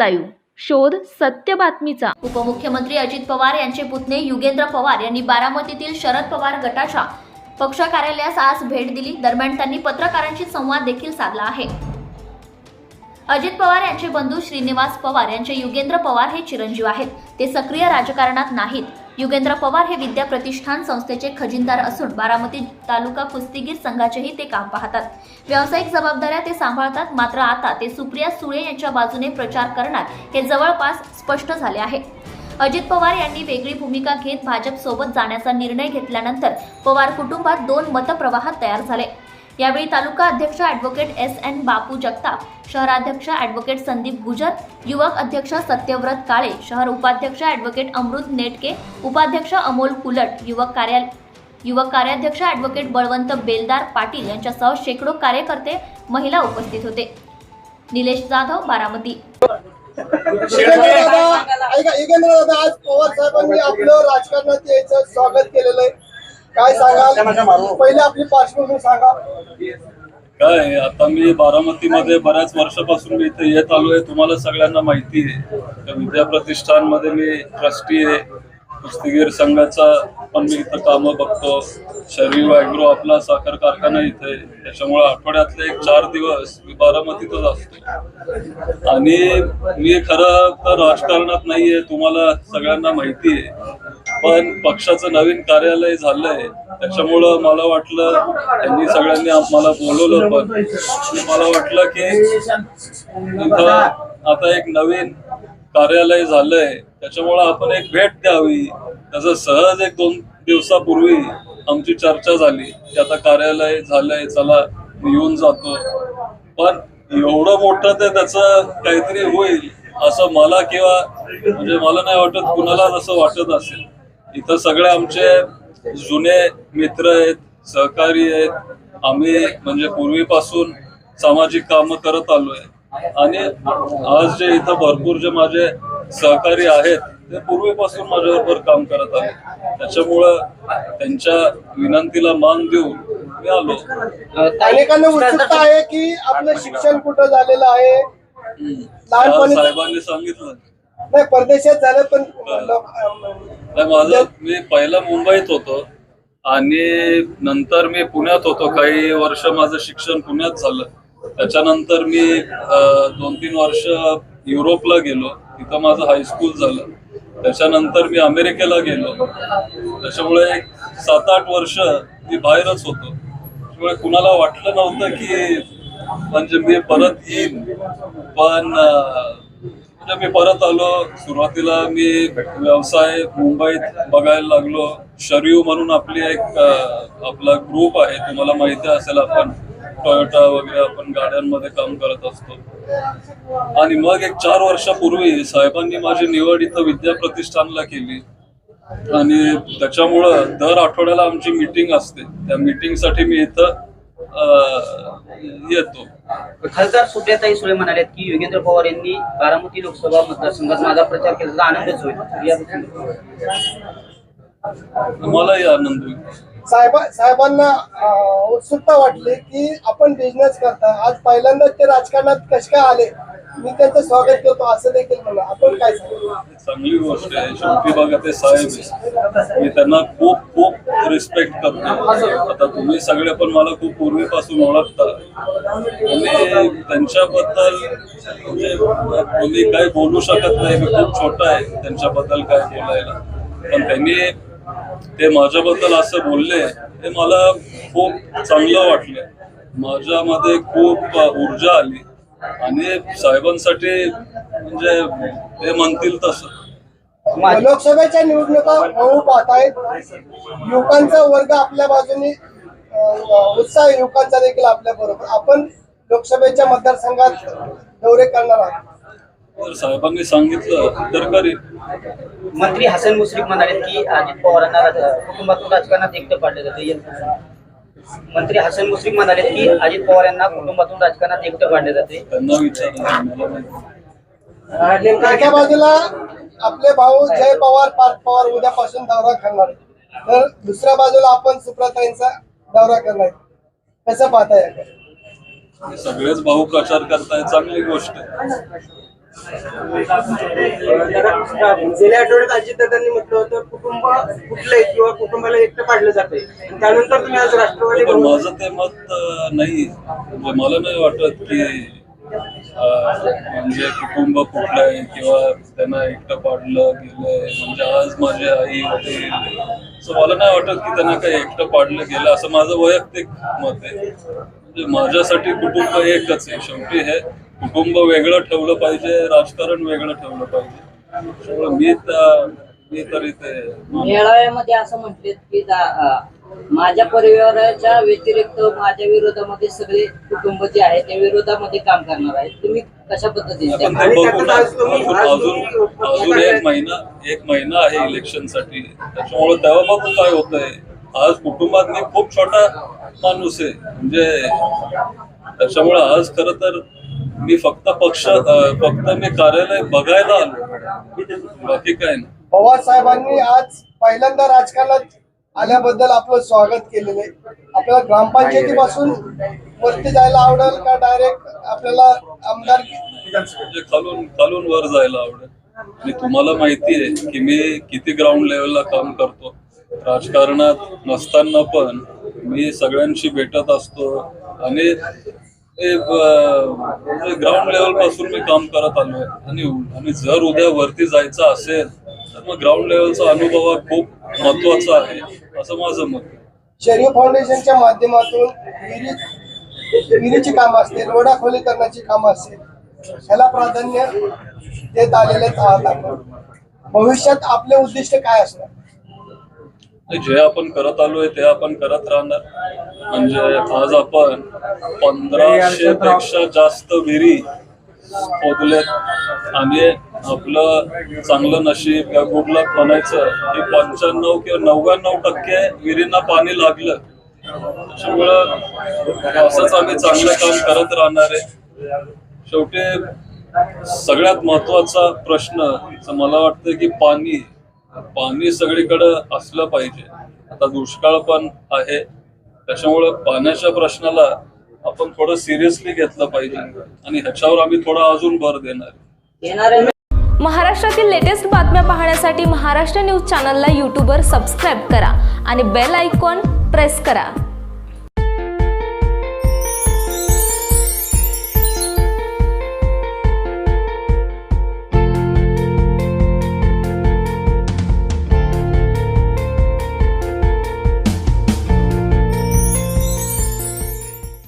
Live. शोध सत्य बातमीचा. उपमुख्यमंत्री अजित पवार यांचे पुतणे युगेंद्र पवार यांनी बारामतीतील शरद पवार गटाच्या पक्ष कार्यालयास आज भेट दिली. दरम्यान त्यांनी पत्रकारांशी संवाद देखील साधला आहे. अजित पवार यांचे बंधू श्रीनिवास पवार यांचे युगेंद्र पवार हे चिरंजीव आहेत. ते सक्रिय राजकारणात नाहीत. युगेंद्र पवार हे विद्या प्रतिष्ठान संस्थेचे खजिनदार असून बारामती तालुका कुस्तीगीर संघाचेही ते काम पाहतात. व्यावसायिक जबाबदाऱ्या ते सांभाळतात मात्र आता ते सुप्रिया सुळे यांच्या बाजूने प्रचार करणार हे जवळपास स्पष्ट झाले आहे. अजित पवार यांनी वेगळी भूमिका घेत भाजपसोबत जाण्याचा निर्णय घेतल्यानंतर पवार कुटुंबात दोन मतप्रवाह तयार झाले. यावेळी तालुका अध्यक्ष advocate S N Bapu Jagtap शहराध्यक्ष ॲडव्होकेट संदीप गुजर युवक अध्यक्ष सत्यव्रत काळे शहर उपाध्यक्ष ॲडव्होकेट अमृत नेटके उपाध्यक्ष अमोल कुलट युवक कार्याल युवक कार्याध्यक्ष ॲडव्होकेट बळवंत बेलदार पाटील यांच्यासह शेकडो कार्यकर्ते महिला उपस्थित होते. निलेश जाधव बारामती. आज पवार साहेबांनी आपलं राजकारणात यायचं स्वागत केलेलं आहे. काय सांगाल? पहिले आपली पार्श्वभूमी सांगा. काय आता मी बारामतीमध्ये बऱ्याच वर्षापासून मी इथे येत आलोय तुम्हाला सगळ्यांना माहिती आहे. विद्या प्रतिष्ठानमध्ये मी ट्रस्टी आहे. कुस्तीगीर संघाचा पण मी इथं कामं बघतो. शरीर ॲग्रो आपला साखर कारखाना इथे आहे. त्याच्यामुळे आठवड्यातले एक चार दिवस मी बारामतीतच असतो आणि मी खरं तर राजकारणात नाहीये तुम्हाला सगळ्यांना माहिती आहे. पण पक्षाचं नवीन कार्यालय झालंय त्याच्यामुळं मला वाटलं त्यांनी सगळ्यांनी मला बोलवलं पण मला वाटलं की इथं आता एक नवीन कार्यालय झालंय त्याच्यामुळं आपण एक भेट द्यावी. त्याचं सहज एक दोन दिवसापूर्वी आमची चर्चा झाली की आता कार्यालय झालंय चला येऊन जातो. पण एवढं मोठं ते त्याचं काहीतरी होईल असं मला किंवा म्हणजे मला नाही वाटत कुणाला असं वाटत असेल. इथं सगळे आमचे जुने मित्र आहेत सहकारी आहेत. आम्ही म्हणजे पूर्वीपासून सामाजिक कामं करत आलोय. आणि आज जे इथं भरपूर जे माझे सहकारी आहेत ते पूर्वीपासून माझ्याबरोबर काम करत आले त्याच्यामुळं त्यांच्या विनंतीला मान देऊन मी आलो. अनेकांना उत्सुकता आहे की आपलं शिक्षण कुठं झालेलं आहे? लहानपणी साहेबांनी सांगितलं. नाही परदेशात झालं पण माझं मी पहिला मुंबईत होतो आणि नंतर मी पुण्यात होतो. काही वर्ष माझं शिक्षण पुण्यात झालं. त्याच्यानंतर मी दोन तीन वर्ष युरोपला गेलो. तिथं माझं हायस्कूल झालं. त्याच्यानंतर मी अमेरिकेला गेलो. त्याच्यामुळे एक सात आठ वर्ष मी बाहेरच होतो. त्यामुळे कुणाला वाटलं नव्हतं की म्हणजे मी परत येईन. पण म्हणजे मी परत आलो. सुरुवातीला मी व्यवसाय मुंबईत बघायला लागलो. शरीव म्हणून आपली एक आपला ग्रुप आहे. तुम्हाला माहिती असेल आपण टोयोटा वगैरे आपण गाड्यांमध्ये काम करत असतो. आणि मग एक चार वर्षापूर्वी साहेबांनी माझी निवड इथं विद्या प्रतिष्ठानला केली. आणि त्याच्यामुळं दर आठवड्याला आमची मीटिंग असते. त्या मीटिंगसाठी मी इथं येतो. खासदार सुप्रियाताई सुळे म्हणाल्यात की योगेंद्र पवार यांनी बारामती लोकसभा मतदारसंघात माझा प्रचार केल्याचा आनंदच होईल. मलाही आनंद होईल. साहेबा साहेबांना उत्सुकता वाटली की आपण बिझनेस करता आज पहिल्यांदाच ते राजकारणात कसे काय आले? मी त्यांचं स्वागत करतो असं देखील म्हणा. आपण काय चांगली गोष्ट आहे. शेवटी बघा ते साहेब मी त्यांना खूप खूप रिस्पेक्ट करतो. आता तुम्ही सगळे पण मला खूप पूर्वीपासून ओळखता. आणि त्यांच्याबद्दल म्हणजे तुम्ही काही बोलू शकत नाही. मी खूप छोटा आहे त्यांच्याबद्दल काय बोलायला. पण त्यांनी ते माझ्याबद्दल असं बोलले ते मला खूप चांगलं वाटलं. माझ्यामध्ये खूप ऊर्जा आली. आणि साहेबांसाठी म्हणजे ते म्हणतील तसं. लोकसभेच्या निवडणुका होऊ पाहत आहेत युवकांचा वर्ग आपल्या बाजूने उत्साह युवकांचा देखील आपल्या बरोबर. आपण लोकसभेच्या मतदारसंघात दौरे करणार आहोत. जर साहेबांनी सांगितलं तर करीन मंत्री हसन मुश्रीफ म्हणाले की अजित पवारांना राज- कुटुंबातून राजकारणात एकटं पाडलं जातं. या- मंत्री हसन मुश्रीफ म्हणाले की अजित पवार यांना कुटुंबातून राजकारणात एकटं पाडले जाते. त्यांना विचारलं मला माहिती एका बाजूला आपले भाऊ जय पवार पार्थ पवार उद्यापासून दौरा करणार तर दुसऱ्या बाजूला आपण सुप्रताईंचा दौरा करणार कसं पाहताय याकडे? सगळेच भाऊ प्रचार करताय चांगली गोष्ट आहे. गेल्या आठवड्यात अजितदादांनी म्हटलं होतं कुटुंब कुठलंय किंवा कुटुंबाला एकटं पाडलं जातंय त्यानंतर तुम्ही आज राष्ट्रवादी पण माझं ते मत अं, नाही. म्हणजे मला नाही वाटत की अं, म्हणजे कुटुंब कुठलं आहे किंवा त्यांना एकटं पाडलं गेलंय. म्हणजे आज माझे आई वडील मला नाही वाटत की त्यांना काही एकटं पाडलं गेलं. असं माझं वैयक्तिक मत आहे. माझ्यासाठी कुटुंब एकच आहे. शेवटी हे कुटुंब वेगळं ठेवलं पाहिजे राजकारण वेगळं ठेवलं पाहिजे. त्यामुळे मी त्या मी तरी ते मेळाव्यामध्ये असं म्हटले की अं, माझ्या परिवाराच्या व्यतिरिक्त माझ्या विरोधामध्ये सगळे कुटुंब जे आहे त्या विरोधामध्ये काम करणार आहे तुम्ही कशा पद्धतीने आपण त्या- ते आणि बघू त्यातच ना. आज तुम्ही- अजून आज अजून तुम्ही अजून एक महिना एक महिना आहे इलेक्शनसाठी त्याच्यामुळे तेव्हा बघू काय होतंय? आज कुटुंबात मी खूप छोटा माणूस आहे. म्हणजे त्याच्यामुळे आज खर तर मी फक्त पक्ष फक्त मी कार्यालय बघायला आलो. बाकी काय नाही. पवार साहेबांनी आज पहिल्यांदा राजकारणात आल्याबद्दल आपलं स्वागत केलेलं आहे. आपल्याला ग्रामपंचायतीपासून वरती जायला आवडेल का डायरेक्ट आपल्याला आमदार म्हणजे खालून खालून वर जायला आवडेल. आणि तुम्हाला माहिती आहे की मी किती ग्राउंड लेवलला काम करतो. राजकारणात नसताना पण मी सगळ्यांशी भेटत असतो आणि ग्राउंड लेवलपासून मी काम करत आलोय आणि आणि जर उद्या वरती जायचं असेल तर मग ग्राउंड लेवलचा अनुभव हा खूप महत्त्वाचा आहे असं माझं मत आहे. शरीर फाउंडेशनच्या माध्यमातून विहिरी विहिरीची कामं असतील रोडा खोलीकरणाची कामं असतील ह्याला प्राधान्य देत आलेलेच आहात आपण. भविष्यात आपले उद्दिष्ट काय असणार? जे आपण करत आलोय ते आपण करत राहणार. म्हणजे आज आपण पंधराशे पेक्षा जास्त विहिरी खोदलेत. आणि आपलं चांगलं नशीब या गुडला म्हणायचं की पंच्याण्णव किंवा नव्याण्णव टक्के विहिरींना पाणी लागलं. त्याच्यामुळं असंच आम्ही चांगलं काम करत राहणार आहे. शेवटी सगळ्यात महत्त्वाचा प्रश्न मला वाटतं की पाणी पाणी सगळीकडे असलं पाहिजे. आता दुष्काळ पण आहे. त्याच्यामुळे पाण्याच्या प्रश्नाला आपण थोडं सिरियसली घेतलं पाहिजे. आणि ह्याच्यावर आम्ही थोडा अजून भर देणार. महाराष्ट्रातील लेटेस्ट बातम्या पाहण्यासाठी महाराष्ट्र न्यूज चॅनलला यूट्यूबवर सबस्क्राईब करा आणि बेल आयकॉन प्रेस करा.